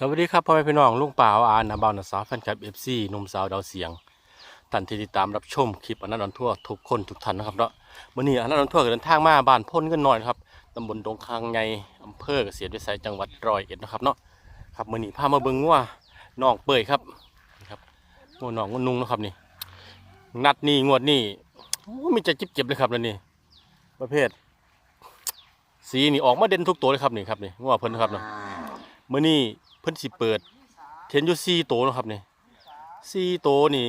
สวัสดีครับพ่อแม่พี่น้องลุงป่าอานาบาวนาสาวแฟนคลับเอฟซีนุ่มสาวดาวเสียงท่านที่ติดตามรับชมคลิปอนันต์อนทั่วทุกคนทุกท่านนะครับเนาะมื่อนี้อนันต์อนทั่วก็เดินทางมาบ้านพ้นกันหน่อยนะครับตำบลดงคางไงอำเภอเกษตรวิสัยจังหวัดร้อยเอ็ดนะครับเนาะครับมื่อนี้พามาเบิ่งว่าน้องเปยครับนะครับงัวน้องงัวนุ่งนะครับนี่ นัดนี่งวดนี่มีจะจิบเจ็บเลยครับแล้วนี่ประเภท สีนี่ออกมาเด่นทุกตัวเลยครับนี่ครับนี่งัวเพิ่นครับเนาะมื่อนี้ เพิ่นสิเปิดเทนอยู่สี่โตนะครับนี่สี่โตนี่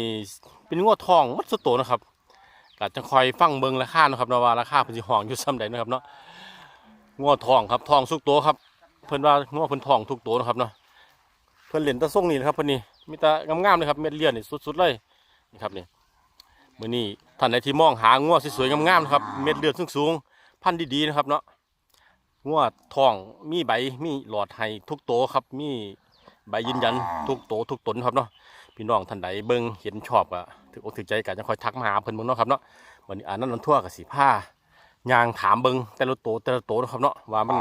เป็นงวดทองมัดสุดโตนะครับก็จะคอยฟังเบิงราคานะครับนาะว่าราคาเพิ่นสิห้องอยู่ซ้ำใดนะครับเนาะงวดทองครับทองทุกโตครับเพิ่นว่างวดเพิ่นทองทุกโตนะครับเนาะเพิ่นเล่นแตะส่งนี่นะครับเพิ่นนี่มีต่งามๆเลยครับเม็ดเลียนนี่สุดๆเลยนี่ครับนี่มื้อนี้ท่านใดที่มองหางวดสวยๆงามๆนะครับเม็ดเลือดสูงๆพันธุ์ดีๆนะครับเนาะ งวดทองมีใบมีหลอดให้ทุกโตวครับ มีใบยืนยันทุกโตวทุกตนครับเนาะพี่น้องท่านใดเบิ่งเห็นชอบก็ถืออกถือใจก็จะคอยทักมาหาเพิ่นเบิ่งเนาะครับเนาะวันนี้อ่านนั้นนั้นทั่วกับสีผ้ายางถามเบิ่งแต่ละโตวแต่ละโตวเนาะครับเนาะว่ามัน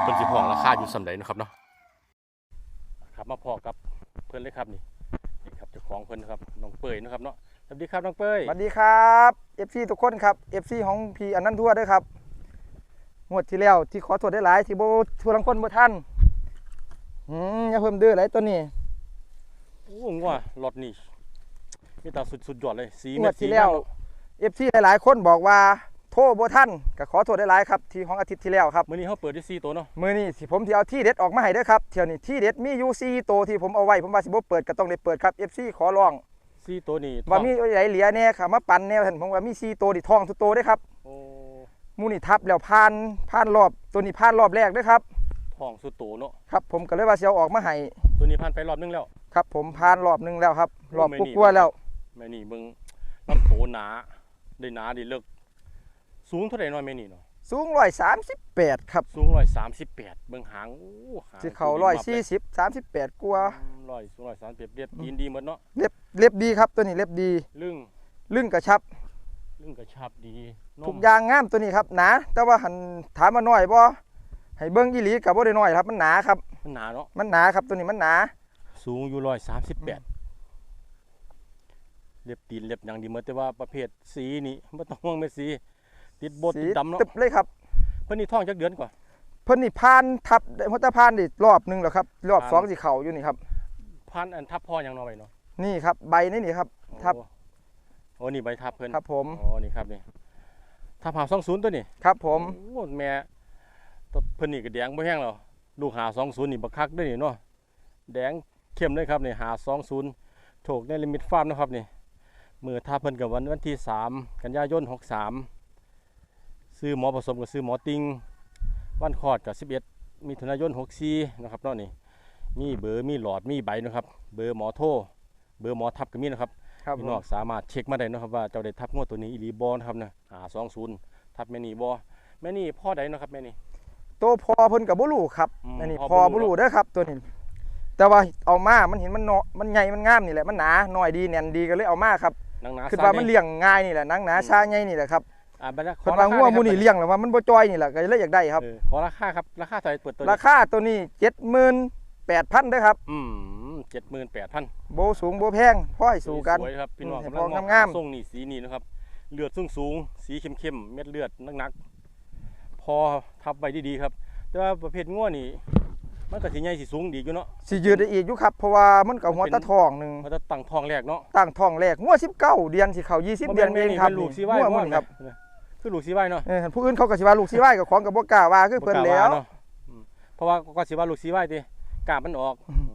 เพิ่นสิห้องราคาอยู่ส่ำใดเนาะครับเนาะครับมาพอกับเพิ่นเลยครับนี่นี่ครับเจ้าของเพิ่นนะครับน้องเปยนะครับเนาะสวัสดีครับน้องเปยสวัสดีครับ FC ทุกคนครับ FC ของพี่อันนั้นทั่วด้วยครับ งวดที่แล้วที่ขอโทษได้หลายที่โบทัวลังคนบ่ท่านอืมอย่าเพิ่มเด้อหลายตัวนี้โอ้งวดรถนี่มีตาสุดสุดยอดเลยสีงเม็วดดสีที่แล้วงามเนาะ FC หลายๆ คนบอกว่าโทษบ่ท่านก็ขอโทษได้หลายครับที่ของอาทิตย์ที่แล้วครับมื้อนี้เขาเปิดที่สี่ตัวเนาะมื้อนี้สิผมสิเอาที่เด็ดออกมาให้เด้อครับเที่ยวนี้ที่เด็ดมีอยู่4ตัวที่ผมเอาไว้ผมว่าสิบ่เปิดก็ต้องได้เปิดครับ FC ขอร้องสี่ตัวนี่ว่าท้องมีอะไรเหลือแน่ค่ะมาปั่นแนวท่านผมว่ามี4ตัวที่ท้องทุกตัวเด้อครับโอ้ห มูนี่ทับแล้วผ่านผ่านรอบตัวนี้ผ่านรอบแรกเด้วยครับท้องสุดโตเนาะครับ ผมก็เลยว่าสิเอาออกมาให้ตัวนี้ผ่านไปรอบนึงแล้วครับ ผมผ่านรอบหนึงแล้วครับ รอบไม่กุหนีกลัวาแล้วแม่นี่เบิ่งลำโตหนาได้หนาได้เลิกสูงเท่าไหร่น้อยแม่นี่เนาะสูงร้อยสามสิบแปดครับสูงร้อยสามสิบแปดเบิ่งหางโอ้หางสิเขาร้อยสี่สิบสามสิบแปดกลัวาร้อยสูงร้อยสามสิบเรียบตีนดีหมดเนาะเล็บเล็บดีครับตัวนี้เล็บดี ลึ่งลึ่งกระชับ ลึ่งกระชับดีนมทุกอย่างงามตัวนี้ครับหนาแต่ว่าหันถามมาหน่อยบ่ให้เบิ้งอีหลีกับบ่ได้น้อยครับ มันหนาครับ มันหนาเนาะมันหนาครับตัวนี้มันหนา สูงอยู่ร้อยสามสิบแปดเรียบตีนเรียบอย่างดีหมดแต่ว่าประเภทสีนี่ไม่ต้องห่วงเม็ดสี ติดบดสีติดดำเนาะตึบเลยครับ เพิ่นนี่ท้องจักเดือนกว่า เพิ่นนี่ผ่านทับหัวตาผ่านดิรอบหนึงแล้วครับ รอบผ่าน สองสิเข่าอยู่นี่ครับ พันอันทับพ่ออย่างน้อยเนาะนี่ครับใบนี่นี่ครับ ทับ โอ้โอ้นี่ใบทับเพิ่นครับผมอ๋อนี่ครับนี่ทับหาสองศูนย์ตัวนี่ครับผมโอ้แม่ตัวเพิ่นนี่ก็แดงบ่แห้งแล้วลูกหาสองศูนย์นี่บักคักเด้วยนี่เนาะแดงเข้มเลยครับนี่หาสองศูนย์โถกในลิมิตฟาร์มนะครับนี่มือทับเพิ่นกับวันวันที่สามกันยายนหกสามซื้อหมอผสมกับซื้อหมอติงวันคลอดกับสิบเอ็ดมิถุนายนหกสี่นะครับเนาะนี่มีเบอร์มีหลอดมีใบนะครับ เบอร์หมอโทรเบอร์หมอทับก็มีนะครับ ครับพี่ผน้อมงสามารถเช็คมาได้นะครับว่าเจ้าได้ทับงวดตัวนี้อีหลีบอนะครับนะหาสองศูนย์ทับแม่นี่บอแม่นี่พ่อใดเนาะครับแม่นี่ตัวพอเพิ่นกับบุรูครับอืมอันนี้พอพอบ่บุรู้รูเด้อครับตัวนี้แต่ว่าเอามา มันเห็นมันเนาะมันใหญ่มันงามนี่แหละมันหนาหน่อยดีแน่นดีก็เลยเอามาครับนางหนาคือซาว่ามันเยเลี้ยงง่ายนี่แหละหนังหนาชาใหญ่นี่แหละครับอ่าบัดนี้ขเพิ่นราว่าคางัวหมูหนี่อยครับเลี้ยงแล้วว่ามันบ่จ้อยนี่แหละก็เลยอยากได้ครับเออขอราคาครับราคาเท่าไหร่เปิดตัวราคาตัวนี้78,000เด้อครับอืม เจ็ดหมื่นแปดพันโบสูงโบแพงพ่อให้สู้กันสวยๆครับพี่น้องอืมกำลังให้พองามๆทรงนี่สีนี่นะครับ เลือดสูงสูงๆสีเข้มๆเม็ดเลือดหนักๆพอทับไว้ดีๆครับ แต่ว่าประเภทงัวนี่มันก็สิใหญ่สิสูงดีอยู่เนาะสิยืดได้อีกอยู่ครับเพราะว่ามันก็หัวตะทองหนึงมันจะตั้งท้องแรกเนาะตั้งท้องแรกงัว19เดือนสิเข้า20เดือนเองครับบ่แม่นลูกซีไว้งัวบ่มันครับแม่คือลูกซีไว้เนาะเออผู้อื่นเขาก็สิว่าลูกสิไว้กับของกับบ่กล้าว่าคือเพิ่นแล้วบ่กาาเนาะอืมเพราะว่าก็สิว่าลูกซีไว้ติกล้ามมันออกกล้าม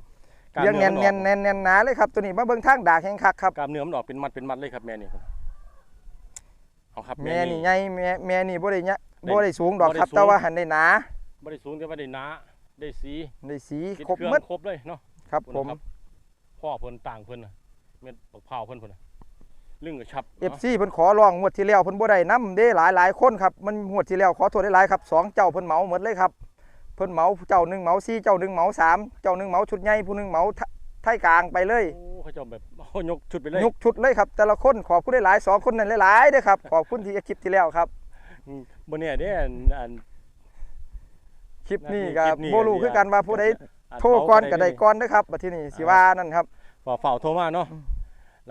เลี้ยงเนื้แน่นมันอแน่นแน่นแน่นหนาเลยครับตัวนี้มาเบิ่งทางดากแห้งคักครับกล้ามเนื้อมันออกเป็นมัดเป็นมัดเลยครับแม่นี่เอาครับแม่นี่ใหญ่แม่แม่นี่บ่ได้เนี้ยบ่ได้สูงดอกครับแต่ว่าหันได้หนาบ่ได้สูงแต่ว่าได้หนาได้สีได้สีครบเครื่องหมดครบเลยเนาะครับผมพ่อเพิ่นต่างเพิ่นน่ะเม็ดบักพร้าเพิ่นพุ่นน่ะลึงกระชับ FC เพิ่นขอร้องงวดที่แล้วเพิ่นบ่ได้นํเด้หลายหลายคนครับมันงวดที่แล้วขอโทษได้หลายครับสองเจ้าเพิ่นเหมาหมดเลยครับ เพิ่นเหมาเจ้าหนึงเหมา4เจ้าหนึงเหมาสามเจ้าหนึงเหมาชุดใหญ่ผู้หนึงเหมาทะไทยกลางไปเลยโอ้เขาเจ้าแบบโอ้ยกชุดไปเลยยกชุดเลยครับแต่ละคนขอบคุณได้หลายสองคนนั่นหลายๆเด้อครับขอบคุณที่คลิปที่แล้วครับอืมบ่เนี่ยเด้อันอันคลิปนี้คลิก็ปนี้บ่รู้ก็ดีคือกันว่าผู้ใดอาจโทรก่อนก็ได้เบาก่อนเด้อครับบัดทีนี้สิว่านั่นครับฝ่าเฝ้าโทรมาเนาะอืม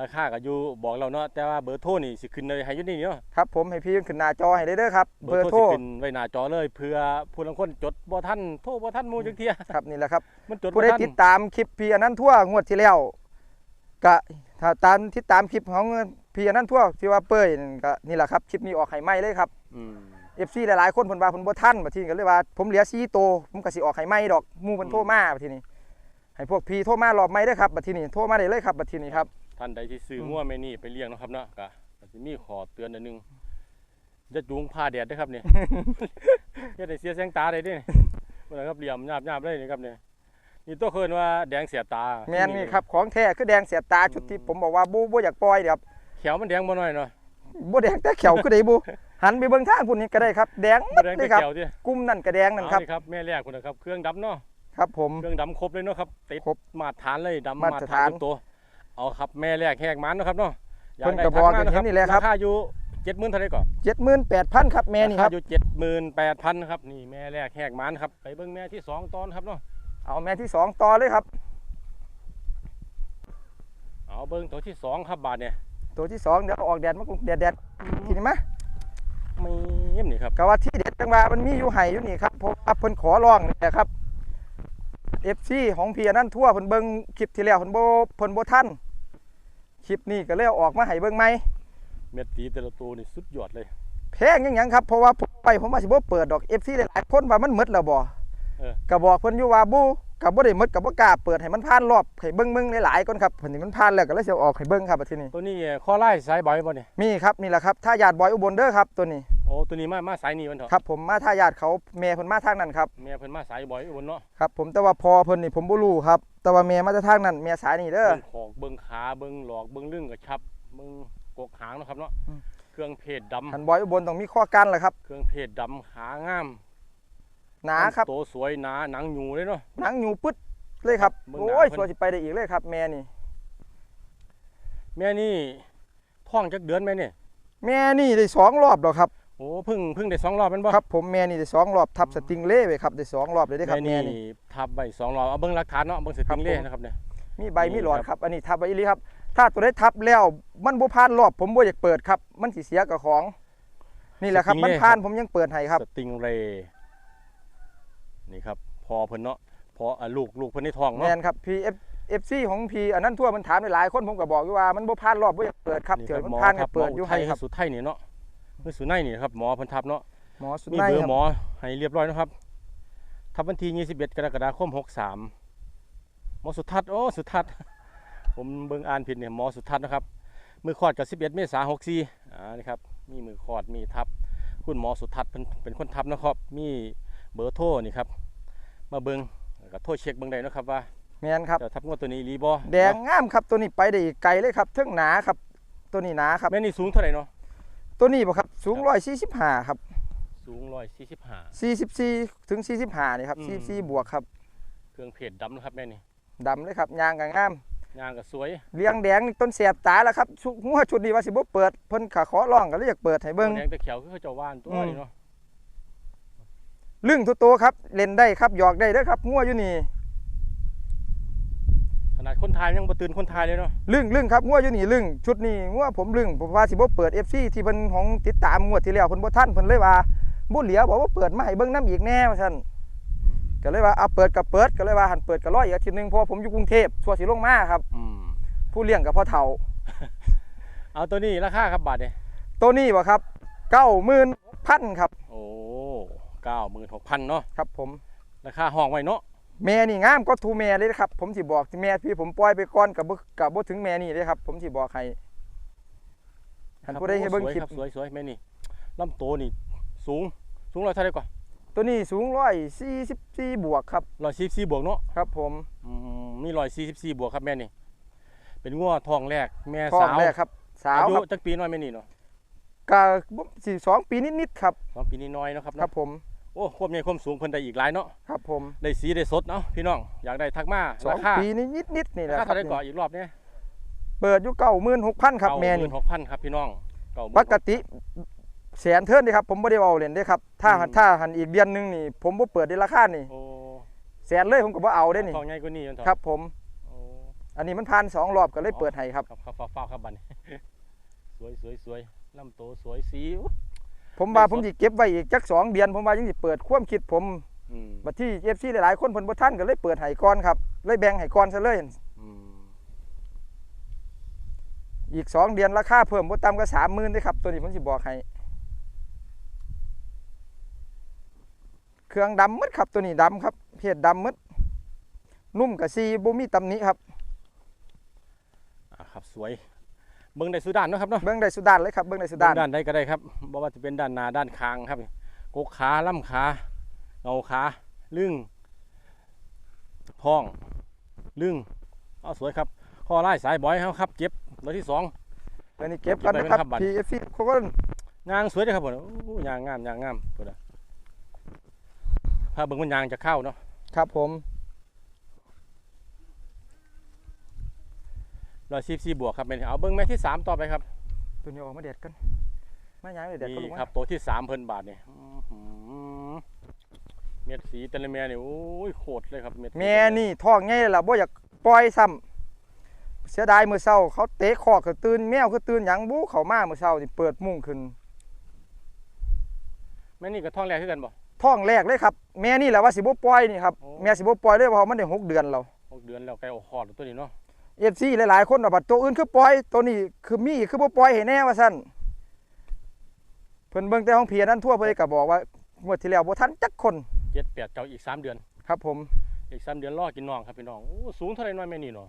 ราคาก็อยู่บอกเราเนาะแต่ว่าเบอร์โทรนี่สิขึ้นเลยให้อยู่นี่เนาะครับผมให้พี่ขึ้นหน้าจอให้ได้เด้อครับเบอร์โทรสิขึ้นไว้หน้าจอเลยเพื่อผู้ลางคนจดบ่ทันโทรบ่ทันหมู่จังเที่ยครับนี่แหละครับมันจดผู้บ่ใดทันติดตามคลิปพี่อนันต์ทั่วงวดที่แล้วก็ถ้าตามติดตามคลิปของพี่อนันต์ทั่วที่ว่าเป้ยนั่นก็นี่แหละครับคลิปนี้ออกให้ใหม่เลยครับอืม FC หลายๆคนเพิ่นว่าเพิ่นบ่ทันบัดทีนี้ก็เลยว่า ผมเหลือ4โตวผมก็สิออกให้ใหม่ดอกหมู่เพิ่นโทรมาบัดทีนี้ให้พวกพี่โทรมารอบใหม่เด้อครับบัดทีนี้โทรมาได้เลยครับบัดทีนี้ครับ ท่านใดที่ซื้ออมงัวแม่นี่ไปเลี้ยงเนาะครับเนาะก็ก็สิมีขอเตือนอันหนึงจะจูงผ้าแดดเด้อครับเนี่ยเฮ็ดให้เสียแสงตาได้เด้นี่บ่ได้ครับเหลี่ยมหยาบๆเลยนี่ครับเนี่ยนี่ตัวเคินว่าแดงเสียบตา แม่นนี่ครับของแท้คือแดงเสียบตาชุดที่ผมบอกว่าบ่บ่อยากปล่อยเดี๋ยวเขียวมันแดงบ่น้อยเนาะบ่แดงแต่เขียวคือได้บ่หันไปเบิ่งทางพุ่นนี่ก็ได้ครับแดงหมบ่ดแดงเลแต่ยครับเขียวติกลุ่มนั่นก็แดงนั่นครับเอาครับแม่แรกคุณนะครับเครื่องดำเนาะครับผมเครื่องดำครบเลยเนาะครับติดครบมาตรฐานเลยดำมาตรฐานทุกตัว เอาครับแม่แรกแหกมันเนาะครับเนาะยาเพิ่นได้ก็บอกทัมาอย่างนี้แหละครับ ราคาอยู่70,000เท่าไหร่ก่อน78,000ครับแม่นี่ครับาาอยู่78,000ครับนี่แม่แรกแหกมันครับไปเบิ่งแม่ที่สองตอนครับเนาะเอาแม่ที่สองต่อเลยครับ เอาเบิ่งตัวที่สองครับบาทเนี่ยตัวที่สองเดี๋ยวเอาออกแดดมากุแดดแดดทีนี้มาไม่เยี่ยมนี่ครับก็ว่าที่เด็ดจังว่ามันมีอยู่ไห้อยู่นี่ครับเพราะว่าเพิ่นขอร้องนี่แหละครับ FC ของพี่อนั่นทั่วเพิ่นเบิ่งคลิปที่แล้วเพิ่นบ่เพิ่นบ่ทัน คลิปนี้ก็เลยเอาออกมาให้เบิ่งใหม่เม็ดตีแต่ละตัวนี่สุดยอดเลยแพงยังหยังครับเพราะว่าผมไปผมว่าสิบ่เปิดดอก FC หลายๆคนว่ามันหมดแล้วบ่เออก็บอกเพิ่นอยู่ว่าบ่ก็บ่ได้หมดก็บ่กล้าเปิดให้มันผ่านรอบให้เบิ่งเบิ่งหลายๆก่อนครับเพิ่นนี่มันผ่านแล้วก็เลยสิเอาออกให้เบิ่งครับบัดทีนี้ตัวนี้ข้อไล่สายบอยบ่เนี่ยมีครับนี่แหละครับท่ายาดบอยอุบลเด้อครับตัวนี้ โอ้ตัวนี้มามาสายนี้มันเถอะครับผมมาท่ายาดเขาแม่เพิ่นมาทางนั้นครับแม่เพิ่นมาสายบอยอยู่บนเนาะครับผมแต่ว่าพอเพิ่นนี่ผมบ่รู้ครับ แต่ว่าแม่มาจากทางนั้นแม่สายนี่เด้อเบิ่งขอกเบิ่งขาเบิ่งหลอกเบิ่งลึงกระชับเบิ่งกกหางเนาะครับเนาะอืมเครื่องเพชรดำหันบอยอุบลต้องมีข้อกันแหละครับ เครื่องเพชรดำขางามหนาครับโตวสวยหนาหนังหยูเลยเนาะหนังอยู่ปึ๊ดเลยครับเบิ่งหน้าโอ้ยเพิ่นสัวสิไปได้อีกเลยครับ แม่นี่ แม่นี่ท้องจักเดือนไหมเนี่ยแม่นี่ได้สองรอบแล้วครับ โอ้เพิ่งเพิ่งได้สองรอบแม่นบ่ครับผมแม่นี่ได้สองรอบทับสติงเล่ไว้ครับได้สองรอบเลยได้อครับแม่แม่นี่นี่ทับใบสองรอบเอาเบิ่งหลักฐานเนาะเบิ่งสครัติบงเล่ผมนะครับเนี่ยมีใบนี่มีหลอดครับครับอันนี้ทับไว้อีหลีครับ ถ้าตัวได้ทับแล้วมันบ่ผ่านรอบ ผมบ่อยากเปิดครับ มันสิเสียกับของ นี่แหละครับมันผ่านผมยังเปิดให้ครับสติงเรนี่ครับพอเพิ่นเนาะพออะลูกลูกเพิ่นในท้องแมเนาะนครับ P F F C ของ P อันนั้นทั่วมันถามหลายๆคนผมก็บอกอยู่ว่ามันบ่ผ่านรอบบ่อยากเปิดครับนี่เถื่อครับมันหมอผ่านคให้รับหมเปิอดอุอยู่ทัให้ยครับสุดไทยนี่เนาะ มือสุดในนี่ครับหมอเพิ่นทับเนาะหมอสุดมีในเบอคร์รับหมอให้เรียบร้อยนะครับ ทับวันที่21กรกฎาคม63หมอสุทัศน์โอ้สุทัศน์ ผมเบิ่งอ่านผิดเนี่ยหมอสุทัศน์นะครับ มือคลอดกับ 11 เมษายน64อ่านี่ครับมีมือคลอดมีทับ คุณหมอสุทัศน์เป็นเป็นคนทับนะครับ มีเบอร์โทรนี่ครับ มาเบิ่งแล้วก็โทรเช็คเบิ่งได้เนาะครับว่าแมนครับ เจะทับงวดตัวนี้รีบ่แดงงามครับตัวนี้ไปได้อีกไกลเลยครับเทิงหนาครับ ตัวนี้หนาครับแม่นี่สูงเท่าไหร่เนาะ ตัวนี้บ่ครับสูง145ครับสูง145 44ถึง45นี่ครับอืม44บวกครับ เครื่องเพชรดำนะครับแม่นี่ดำเลยครับยางก็งามยางก็สวยเลี้ยงแดงนี่ต้นแสบตาแล้วครับชุหัวชุดนี้ว่าสิบ่เปิดเพิ่นขาขอร้องก็เลยอยากเปิดให้เบิ่งแดงแต่เขียวคือเขาเจ้าว่านตัวอืมนี่เนาะลึ่งทุกตัวครับเล่นได้ครับหยอกได้เด้อครับงัวอยู่นี่ข นาดคนไทยยังบ่ตื่นคนไทยเลยเนาะลึ่งลึ่งครับงัวอยู่นี่ลึ่งชุดนี้งัวผมลึ่งผมว่าสิบ่เปิด FC ที่เพิ่นของติดตามงวดที่แล้วเพิ่นบ่ทันเพิ่นเลยว่าบ่เหลียบอกว่าเปิดมาให้เบิ่งน้ำอีกแน่ว่าซั่นก็เลยว่าเอาเปิดก็เปิดก็เลยว่าหันเปิดก็รออีกอาทิตย์หนึงเพราะว่าผมอยู่กรุงเทพชัวร์สิลงมาครับอืมผู้เลี้ยงกับพ่อเฒ่า เอาตัวนี้ราคาครับบาทเนี่ยตัวนี้บ่ครับ96,000ครับ โอ้เก้าหมื่นหกพันเนาะครับผมราคาห้องไว้เนาะ แม่นี่งามก็ทูแม่เลยนะครับ ผมสิบอกที่แม่พี่ผมปล่อยไปก่อนกับบ่กับบ่ถึงแม่นี่เลยครับ ผมสิบอกให้หันผู้ใดให้เบิ่งสวยคลิปครับสวยสวยแม่นี่ลำโตวนี่สูงสูงร้อยเท่าไหร่ก่อนตัวนี้สูง144บวกครับร้อยสี่สี่บวกเนาะครับผมอืมมีร้อยสี่สิบสี่บวกครับแม่นี่ เป็นงัวทองแรก แม่ท้องสาวแรกครับ สาวอายุครับจักปีน้อยแม่นี่เนาะก็สิสองปีนิดๆครับสองปีนี้น้อยเนาะครับครัเนาะบผม โอ้ควบใหญ่ควบสูงเพิ่นได้อีกหลายเนาะครับผมได้สีได้สดเนาะพี่น้องอยากได้ทักมาสอรางคาปีนิดๆนี่แหราละคาครับเท่าไหร่ก่อนอีกรอบเนี้ยเปิดอยู่96,000ครับแม่นี่หกพันครับพี่น้องเก้าหมื่น ปกติแสนเทิร์นเด้ครับผมบ่ได้เว้าเล่นเด้ครับถ้าอืม ถ้าหันอีกเดือนหนึงนี่ ผมบ่เปิดในราคานี่โอ้แสนเลยผมก็บ่เอาได้นี่ทองใหญ่กว่านี้มันเถอะครับผม โอ้ อันนี้มันผ่านสองรอบก็เลยเปิดให้ครับ ครับครับฟ้าวๆครับบัดนี้สวยสวยสวยลำโตสวยสีอู้ ผมว่าได้สดผมสิเก็บไว้อีกจักสองเดือนผมว่ายังสิเปิดความคิดผมอืมบัดที่ FC หลายๆคนเพิ่นบ่ทันก็เลยเปิดให้ก่อนครับเลยแบ่งให้ก่อนซะเลยอืมอีกสองเดือนราคาเพิ่มบ่ต่ำกว่า30,000เด้อครับ ตัวนี้ผมสิบอกให้เครื่องดำหมดครับตัวนี้ดำครับเพศดำหมดนุ่มกับซีบ่มีตำหนิครับอะครับสวย เบิ่งได้สุดด้านเนาะครับเนาะเบิ่งได้สุดด้านเลยครับเบิ่งได้สุดด้านด้านใดก็ได้ครับบ่ว่าจะเป็นด้านหน้าด้านคางครับกกขาล่ำขาเงาขาลึงท้องลึงเอาสวยครับข้อไล่สายบอยเฮาครับเก็บตัวที่สอง อันนี้เก็บกันนะครับ เก็บไว้เป็นครับบัตร PFC เขาก็ยางสวยเลยครับผมโอ้ยางงามยางงามพุ่นน่ะถ้าเบิ่งมันยางจะเข้าเนาะ ครับผม ร้อยสิบสี่บวกครับเป็นเอาเบิ้งแม่ที่สามต่อไปครับตัวนี้ออกมาเด็ดกันมาหยังเลยเด็ดก็ลนี่งมาครับตัวที่สามเพิ่นบาทเนี่ยอื้อหือเม็ดสีแต่ละแม่นี่โอ้ยโคตรเลยครับเม็ดสีแม่นี่ท้องใหญ่แล้วบ่อยากปล่อยซ้ำเสียดายมื้อเช้าเขาเตะคอกก็ตื่นแมวก็ตื่นหยังบูเข้ามามื้อเช้านี่เปิดมุ้งขึ้นแม่นี่ก็ท้องแรกคือกันบ่ท้องแรกเลยครับแม่นี่แหละว่าสิบ่ปล่อยนี่ครับโอ้แม่สิบ่ปล่อยเลยเพราะมันได้หกเดือนแล้วหกเดือนแล้วไก่ออกคลอดแล้วตัวนี้เนาะ FC หลายๆ คนว่าบัดตัวอื่นคือปล่อยตัวนี้คือมีคือบ่ปล่อยให้แน่ว่าซั่นเพิ่นเบิ่งแต่ห้องเพียนั้นทั่วเพิ่นก็บอกว่างวดที่แล้วบ่ทันจักคนเจ็ดแปดเจ้าอีกสามเดือน ครับผม อีกสามเดือนรอกินน้องครับพี่น้องโอ้สูงเท่าไหรน้อยแม่นี่เนาะ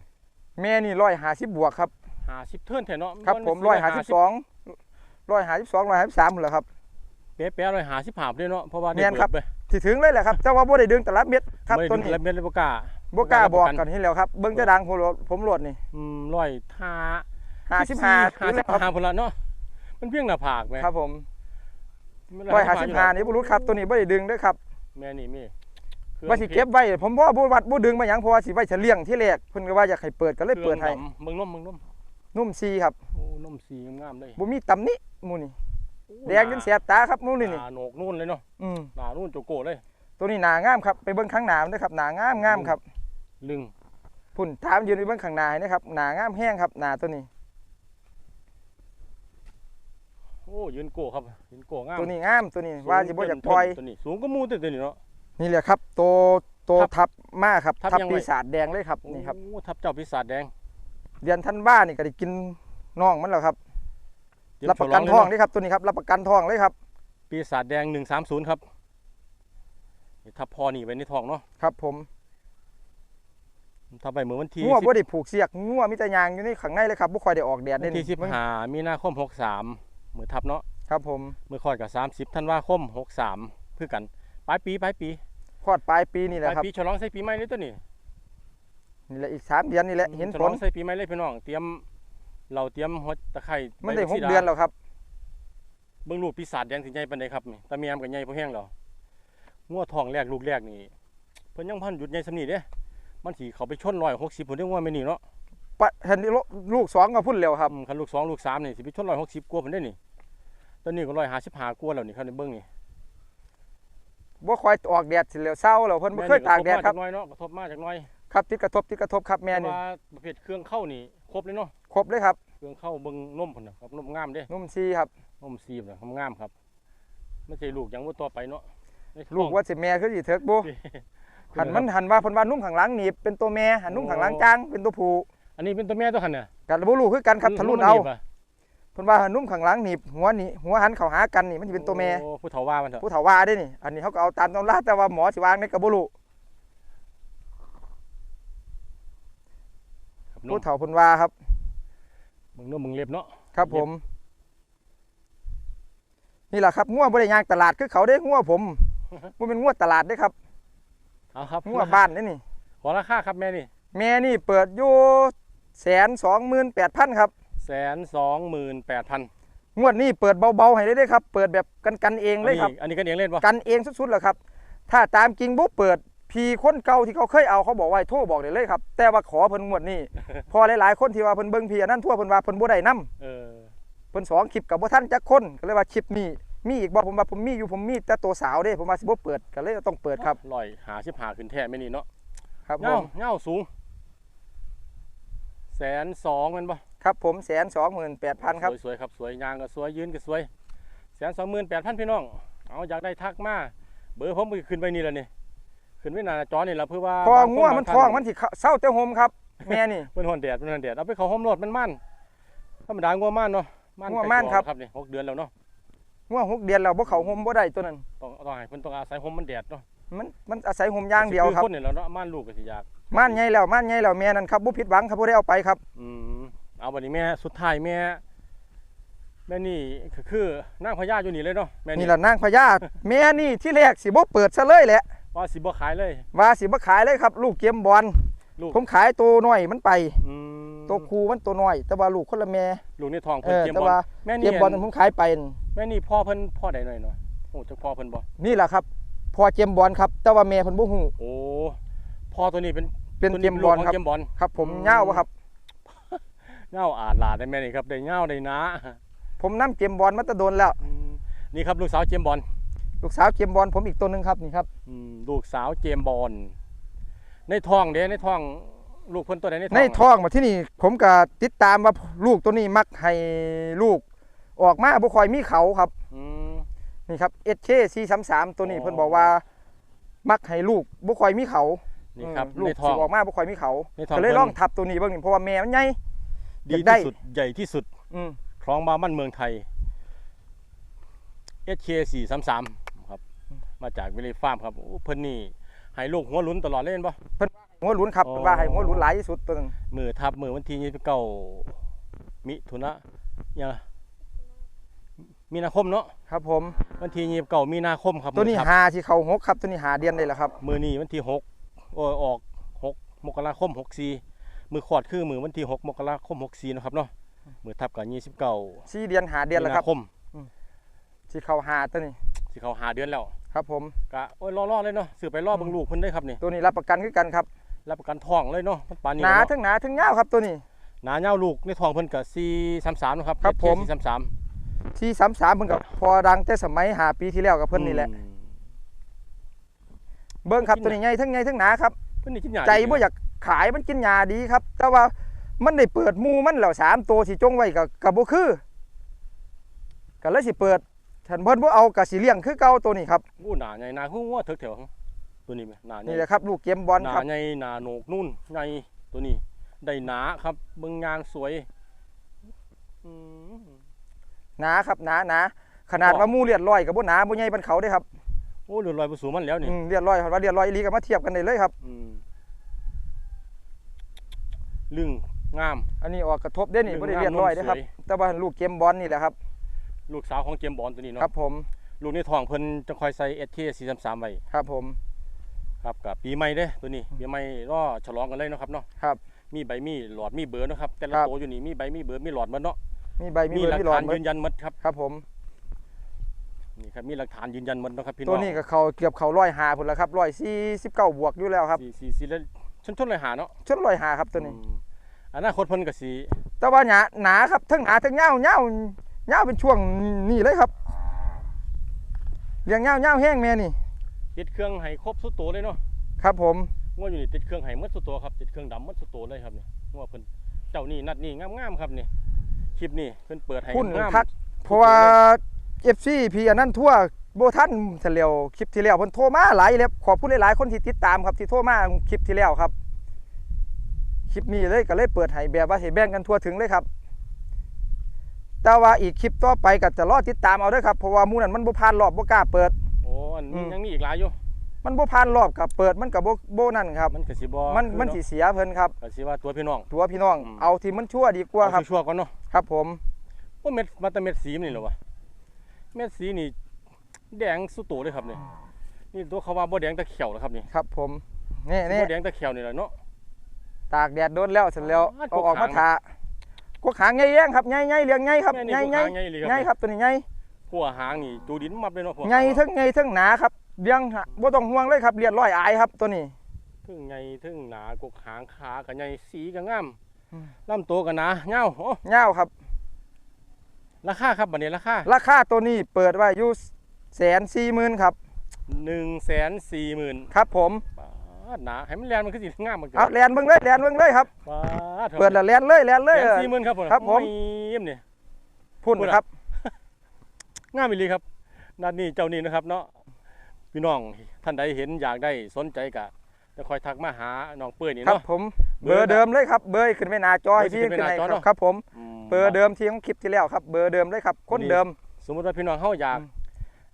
แม่นี่150บวกครับห้าสิบเทิร์นแถเนาะครับผมร้อยหาสิบสองร้อยหาสิบสองร้อยหาสิบสามหมดแล้วครับเป๊ะๆร้อยหาสิบหาบเลยเนาะเพราะว่าได้แม่นครับเบิดไปที่ถึงเลยแหละครับแต่ว่าบ่ได้ดึงแต่ละเม็ดครับไม่ต้นถึงนี้แล้วเม็ดเลยบ่กล้า บ่กล้าบอกประกันกันที่แล้วครับเบิ้งจะดังผมโหลดผมโหลดนี่อืมร้อยห้าห้าสิบห้าห้าสิบห้าพุ่นละเนาะมันเพียงหน้าผากไหมครับผมมันร้อยหาสิบห้าอยู่นี่บ่รู้ครับตัวนี้บ่ได้ดึงเด้วยครับแม่นี่มีครื่องว่าสิเก็บไว้ผมบ่บ่วัดบ่ดึงมาหยังเพราะว่าสิไว้เฉลี่ยงที่แรกเพิ่นก็ว่าอยากให้เปิดก็เลยเปิดให้ครื่องดำเบิ่งนมเบิ่งนมนุ่มซีครับโอ้นมสีงามๆเลยบ่มีตำหนิหมู่นี่แดงจนแสบตาครับหมู่นี่นี่หน้าโหนกนู่นเลยเนาะอืมหน้านู่นโจโกเลยตัวนี้หนางามครับไปเบิ่งข้างหน้ามันเด้อครับหนางามงามครับ ลึงพุ่นถามยืนไปเบิ่งข้างหน้าให้นะครับหนางามแห้งครับหน้าตัวนี้ โอ้ยืนโกครับยืนโกงามตัวนี้งามตัวนี้ว่าสิบ่อยากปล่อยตัวนี้สูงก็มูตัวนี้เนาะนี่แหละครับตัวตัวทับทับมาครับทับทับยังไงปีศาจแดงเลยครับนี่ครับโอ้ทับเจ้าปีศาจแดงเดือนธันวานี่ก็ได้กินน้องมันแล้วครับเตยมรับประกันฉลทองเลยเานี่ครับตัวนี้ครับรับประกันทองเลยครับ ปีศาจแดงหนึ่งสามศูนย์ครับนี่ทับพอนี่ไว้ในทองเนาะครับผม ทับไปเมื่อวันที่งัวสิบบ่ได้ผูกเสียกงัวมีแต่ยางอยู่ในข้างในเลยครับบ่ค่อยได้ออกแดดวัได้นนี่ที่สิบห้ามีนาคมหกสามมือทับเนาะครับผมมือคลอดกับสามสิบธันวาคมหกสามเพื่อกันปลายปีปลายปีคลอดปลายปีนี่แหปละลายครับปีฉลองใส่ปีใหม่เลยตัวนี้นี่แหละอีกสามเดือนนี่แหละเห็นฉผลอลงใส่ปีใหม่เลยพี่น้องเตรียมเราเตรียมหัวตะไคร้มันได้ใบหสีกเดือนแล้วครับเบิ่งลูกปีศาจแดงสิใหญ่ปานใดครับนี่ตาเมียมกับใหญ่พอแห้งแล้วงัวทองแรกลูกแรกนี่เพิ่นยังพันหยุดใหญ่สำนีเด้ มันสิเขาไปชน160พุ่นเด้งัวแม่นี่เนาะปะเห็นลูกสองก็พุ่นแล้วครับอืมคันลูกสองลูกสามนี่สิไปชน160กว่าพุ่นเด้นี่ตอนนี้ก็155กว่าแล้วนี่ครับในเบิ่งนี่บ่ค่อยออกแดดสิแล้วเศร้าแล้วเพิ่นบ่เคยตากแดดครับม่นี่กทบมาจากหน้อยเนาะกระทบมาจากหน้อยครับติดกระทบติดกระทบครับแม่แต่นี่ว่าประเภทเครื่องเข้านี่ครบเลยเนาะครบเลยครับเครื่องเข้าเบิ่งนมพุ่นน่ะครับนมงามเด้นุ่มซีครับนมซีบน่ะงามครับไม่ใช่ลูกหยังบ่ต่อไปเนาะในท้องลูกว่าสิแม่คือสิเถิกบ่ หันมันหันว่าเพิ่นว่านุ่มข้างหลังหนีบเป็นตัวแม่หันนุ่มข้างหลังจางเป็นตัวผู้อันนี้เป็นตัวแม่ตัวหันน่ะกันบ่รู้คือกันครับทะลุมัเอาหบะเพิ่นว่าหันนุ่มข้างหลังหนีบหัวนี่หัวหันเข้าหากันนี่มันสิเป็นตัวแม่โอ้ผู้เฒ่าว่ามันเถอะผู้เฒ่าว่าได้นี่อันนี้เขาก็เอาตามตำราแต่ว่าหมอสิวางในก็บ่รู้ครับนผู้มเฒ่าเพิ่นว่าครับมึงนมมึงเล็บเนาะครับผม นี่แหละครับงัวบ่ได้ย่างตลาดคือเขาเด้งัวผมบ่เป็นงัวตลาดเด้ครับ เอาครับงัวบ้านเด้นี่ขอราคาครับแม่นี่ แม่นี่เปิดอยู่แสนสองหมื่นแปดพันครับแสนสองหมื่นแปดพันงวดนี้เปิดเบาๆให้ได้เด้ครับ เปิดแบบกันกันๆเองเลยครับ อันนี้กันเองเล่นปะกันเองสุดๆแหละครับ ถ้าตามจริงบุ๊เปิดพีคนเก่าที่เขาเคยเอาเขาบอกว่าให้โทรบอกได้เลยครับ แต่ว่าขอเพิ่นงวดนี้ พอหลายๆคนที่ว่าเพิ่นเบิ่งพีอันนั้นทั่วเพิ่นว่าเพิ่นบ่ได้นํเออเพิ่นสองคลิปกับบ่ทันจักคนก็เลยว่าคลิปนี้ มีอีกบ่ผมว่าผมมีอยู่ผมมีแต่ตัวสาวเด้ผมว่าสิบ่เปิดก็เลยต้องเปิดครับลอยหาชิบหาขึ้นแท้ไม่นี่เนาะครับผเงามเงาสูงแสนสองแมันปะครับผมแสนสองหมื่นแปดพันครับ สวยๆครับสวยยางก็สวยยืนก็สวยแสนสองหมื่นแปดพันพี่น้องเอาอยากได้ทักมาเบอร์ผมก็ขึ้นไปนี่แล้วนี่ขึ้นไปหน้าจอนี่แหละเพื่อว่าพอบางคนงัวมันบางท่าท้องมันสิเข้าเศร้าแต่หมครับ แม่นี่เป็นหอนแดดเป็นหอนแดดเอาไปเขาห้อมรถมันมันธรรมดางัวมันเนาะงัวม่านครับครับ นี่หกเดือนแล้วเนาะ งัวหกเดือนแล้วบ่เข้าหมบ่ได้ตัวนั้นต้องต้องให้เพิ่นต้องอาศัยห่มมันแดดเนาะมันมันอาศัยหมอย่างเดียวครับอคนนี่แหล้วเนาะม่านลูกก็สิอยากม่านใหญ่แล้วม่านใหญ่แล้วแม่นั่นครับบ่ผิดหวังครับบ่ได้เอาไปครับอืมเอาบัดนี้แม่สุดท้ายแม่แม่นี่ก็คือนางพญาอยู่นี่เลยเนาะแม่นี่ล่ะนางพญาแม่นี่ที่แรกสิบ่เปิดซะเลยแหละว่าสิบ่ขายเลย ว่าสิบ่ขายเลยครับ ลูกเกมบอลลูกผมขายตัวน้อยมันไปอืมตัวครูมันตัวน้อย แต่ว่าลูกคนละแม่ลูกในท้องเอเพิ่นอเกมแต่บอลว่าแม่เกนี่มบอลผมขายไปนั่น แม่นี่พ่อเพิ่นพ่อใดหน่อยเนาะโอ้จักพ่อเพิ่นบ่นี่แหละครับพอเกมบอลครับ แต่ว่าแม่เพิ่นบ่ฮู้โอ้พ่อตัวนี้เป็นเป็นตัวเกมบอลลูกขงครับเกมบอลครับ ผมอืมเหย้าบ่ครับเงาอาดลาดได้แม่นี่ครับได้เงาได้หนาผมนํเกมบอลมาแตะโดนแล้วอืมนี่ครับลูกสาวเจมส์บอลลูกสาวเกมบอลผมอีกตัวหนึงครับนี่ครับอืมลูกสาวเจมส์บอลในท้องเด้ในท้องลูกเพิ่นตัวใดในท้องในท้องมาที่นี่ผมก็ติดตามว่าลูกตัวนี้มักให้ลูก ออกมาบ่ค่อยมีเขาครับอืม นี่ครับ SK 433ตัวนี้อ๋อ เพิ่นบอกว่า มักให้ลูกบ่ค่อยมีเขานี่ครับอืมลูในกท้อสิงออกมาบ่ค่อยมีเขาในท้องก็เลยเพิ่น ลองทับตัวนี้เบิ่งนี่เพราะว่าแม่มันใหญ่ ดีอยากได้ ที่สุดใหญ่ที่สุดอืมคลองบามันเมืองไทย SK 433ครับ มาจากวิลเลฟาร์มครับโอ้เพิ่นนี่ให้ลูกหัวหลุนตลอดเล่นปะ หัวหลุนครับอ๋อ เพิ่นว่าให้หัวหลุนหลายที่สุดตัวนึงมือทับมือวันที่ยี่สิบเก้ามิถุนะยัง มีนาคมเนาะครับผม วันที่ยี่สิบเก้ามีนาคมครับตัวนี้มือทับหาที่เขาหกครับตัวนี้หาเดือนได้แล้วครับ มือนี้วันที่หกโอ้ยออกหกมกราคมหกสี่มือขอดคือมือวันที่หกมกราคมหกสี่นาะครับเนาะมือทับกับยี่สิบเก้าสี่เดือนหาเดือนแล้วครับคมที่เขาหาตัวนี้สิเขาหาเดือนแล้วครับผมกะโอ้ยรอๆเลยเนาะสือไปรอเบิ่งลูกเพิ่นได้ครับนี่ตัวนี้รับประกันคือกันครับรับประกันท้องเลยเนาะมันปานนี้หนาเนาะทั้งหนาทั้งยาวครับตัวนี้หนาเงาลูกในท้องเพิ่นกับสี่สามสามนาะครับครับผมสี่สามสาม ที่สามสามเพิ่นกับพอดังแต่สมัยหาปีที่แล้วกับเพิ่นนี่แหละอืมเบิ่งครับตัวนี้ใหญ่ทั้งใหญ่ทั้งหนาครับเพิ่นนี่กินหญ้าใจดีบ่อยากขายมันกินยาดีครับ แต่ว่ามันได้เปิดหมูมันแล้วสามตัวสิจงไว้กับกับบ่คือก็เลยสิเปิดท่านเพิ่นบ่เอาก็สิเลี้ยงคือเก่าตัวนี้ครับอู้หนาใหญ่หนาหัวเถิกแถวตัวนี้ไหมหนาใหญ่นี่แหละครับ ลูกเกมบอลหนาครับใหญ่หนาโหนกนุ่นใหญ่ตัวนี้ ได้หนาครับเบิ่งยางสวยอืม หนาครับหนาหนาขนาดว่าหมูเลียดร้อยกับบ่หนาบ่ใหญ่ปานเขาเด้ครับโอ้เหลือลอยประสูมันแล้วนี่อืมเลียดร้อยครับว่าเลียดร้อยอีหลีก็มาเทียบกันได้เลยครับอืมลึงงาม อันนี้ออกกระทบเด้นี่เรื่บ่องได้เลียดร้อยงามเด้ครับสวยแต่ว่าลูกเกมบอลนี่แหละครับ ลูกสาวของเจมส์บอลตัวนี้คเนาะรับ ผมลูกในท้องเพิ่นจะคอยใส่ SK 433ไว้ครับ ผม ครับกับปีใหม่เด้ตัวนี้ปีใหม่รอฉลองกันเลยเนาะครับเนาะครับ มีใบมีหลอดมีเบอร์เนาะครับ แต่ละครับตัวอยู่นี่มีใบมีเบอร์มีหลอดหมันเนาะ มีใบมีมีเบอหลัร์กมีหลอฐาดนหมดยืนยันหมดครับครับผม นี่ครับมีหลักฐานยืนยันหมดเนาะครับพี่น้องตัวนี้ก็เขาเกือบเขาร้อยหาพุ่นแล้วครับร้อยสี่สิบเก้าบวกอยู่แล้วครับ สี่สี่สี่แล้วชนชนเลยหาเนาะชนร้อยหาครับตัวนี้ อืมอนาคตเพิ่นก็สิแต่ว่าหนาหนาครับทั้งหนาทั้งเงาเงาเงาเป็นช่วงนี่เลยครับเลี้ยงเงาเงาแห้งแม่นี่ ติดเครื่องให้ครบสุดตัวเลยเนาะครับผมงวอยู่นี่ติดเครื่องให้หมดสุดตัวครับติดเครื่องดำหมดสุดตัวเลยครับนี่งวเพิ่นเจ้านี่นัดนี่งามๆครับนี่ คลิปนี่เพิ่นเปิดให้พุ่นงามคักเพราะว่าเอฟซีพีอันนั้นทั่วโบท่านเฉลียวคลิปที่แล้วเพิ่นโทรมาหลายแล้วขอบคุณหลายๆคนที่ติดตามครับที่โทรมาคลิปที่แล้วครับ คลิปนี้เลยก็เลยเปิดให้แบบว่าให้แบ่งกันทั่วถึงเลยครับ แต่ว่าอีกคลิปต่อไปก็จะรอติดตามเอาเด้วยครับเพราะว่าหมูนั้นมันบ่ผ่านรอบบ่กล้าเปิดโอ้อันอืนี้มยังมีอีกหลายอยู่ มันบ่ผ่านรอบกับเปิดมันกับบ่บ่นั่นครับมันก็สิบ่มันคือมันเาะสิเสียเพิ่นครับก็สิว่าตัวพี่น้องตัวพี่น้องอืมเอาที่มันชั่วดีกว่าครับเอชั่วๆก่อนเนาะครับ ผมว่าเม็ดมาแต่เม็ดสีมันนี่เหรอวะเม็ดสีนี่แดงสุดโตเลยครับนี่นี่ตัวเขาว่าบ่แดงตะเขียวนะครับนี่ครับ ผมนี่นี่บ่แดงตะเขียวนี่แหละเนาะตากแดดโดนแล้วเสร็จแล้วอ่าเอาออกกกมาหางทากกหางใหญ่แย่งครับใหญ่ใหญ่เลี้ยงใหญ่ครับแม่ใหญ่นี่ใหญ่พวกหางใหญ่เลยใหญ่คครับรับตัวนี้ใหญ่หัวหางนี่ตูดินมับเลยเนาะพวกใหญ่ทั้งใหญ่ทั้งหนาครับ เลี้ยงฮะบ่ต้องห่วงเลยครับเลียดร้อยอายครับตัวนี้ ถึงใหญ่ถึงหนากกหางขาก็ใหญ่สีก็งามอืม ลำตัวก็หนาเงาวโอ้ยาวครับ ราคาครับบัดนี้ราคาราคาตัวนี้เปิดไว้อยู่แสนสี่หมื่นครับ หนึ่งแสนสี่หมื่นครับผมหนาให้มันแลนมันคือสิงามมันเกินเอาแลนเบิ่งเลยแลนเบิ่งเลยครับว้าเปิดแล้วแลนเลยแลนเลยแสเอนอสี่หมื่นครับผมครับผมยิ้มเนี่ย พุ่นพุ่นอะครับ งามอีหลีครับนัดนี้เจ้านี่นะครับเนาะ พี่น้องท่านใดเห็นอยากได้สนใจกะจะคอยทักมาหาน้องเปื่อยนี่ครับเนาะ ผมเบอร์เดิมเลยครับเบอร์ขึ้นไปหน้าจอให้พี่เบอร์ขึ้ขึ้นนไปให้หน้าจอคเนรับอะครับผมอืมเบอร์เดิมที่ของคลิปที่แล้วครับ เบอร์เดิมเลยครับคนเดิม สมมติว่าพี่น้องเฮาอยากอืม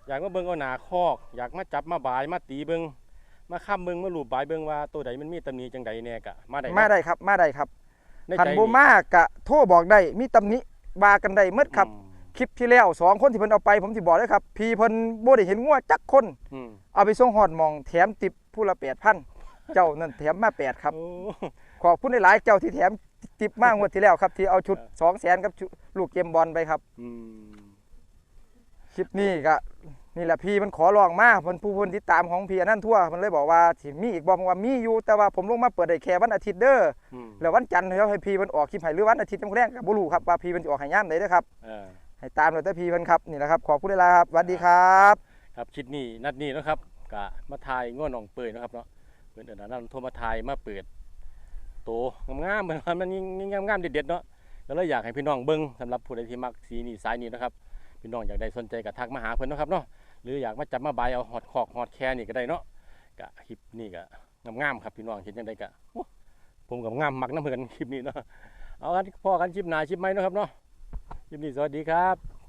อยากมาเบิ่งเอาหนาคอก อยากมาจับมาบายมาตีเบิ่งมาค้ำเบิ่งมาลูบบายเบิ่งว่าตัวใดมันมีตำหนิจังใดแน่กะมาได้เนะมาได้ครับมาได้ครับในคันใจบ่มากกะโทรบอกได้มีตำหนิบากันได้หมดครับอืม คลิปที่แล้วสองคนที่เพิ่นเอาไปผมสิบอกเลยครับพี่เพิ่นบ่ได้เห็นงัวจักคนอืมเอาไปส่งฮอดหมองแถมติปผู้ละ8,000เจ้านั่นแถมมา8ครับ โอ้ ขอบคุณหลายๆเจ้าที่แถมติปมางวดที่แล้วครับ ที่เอาชุด200,000กับชุดลูกเกมบอลไปครับ อืมคลิปนี้ก็นี่แหละพี่มันขอลองมาเพิ่นผู้เพิ่นติดตามของพี่อันนั้นทั่วมันเลยบอกว่าสิมีอีกบ่ผมว่ามีอยู่แต่ว่าผมลงมาเปิดได้แค่วันอาทิตย์เด้ออืมแล้ววันจันทร์แล้วให้พี่มันออกคลิปให้หรือวันอาทิตย์จังแรงก็บ่รู้ครับว่าพี่มันสิออกให้ยามใดเด้อครับ เออ ให้ตามเลยแต่พีเพิ่นครับนี่แหละครับขอบคุณหลายๆครับสวัสดีครับ ครับคลิปนี้นัดนี้เนาะครับกะมาทายง่วนน้องเปื่อยเนาะครับเนาะเพิ่นเอิ้นนั่นโทรมาทายมาเปิดโตงามๆเหมือนมันยิ่งงามๆเด็ดๆเนาะก็เลยอยากให้พี่น้องเบิ่งสำหรับผู้ใดที่มักสีนี้สายนี้นะครับพี่น้องอยากได้สนใจก็ทักมาหาเพิ่นนะครับเนาะหรืออยากมาจับมาบเอาฮอดคอกฮอดแค่นี่ก็ได้เนาะกะคลิปนี้ก็งามๆครับพี่น้องเห็นจังไดก็โอ้ผมกับงามมักน้ำเพิ่นคลิปนี้เนาะเอากันพอกันคลิปหนาคลิปใหมนะครับเนาะ คลิปนี้สวัสดีครับ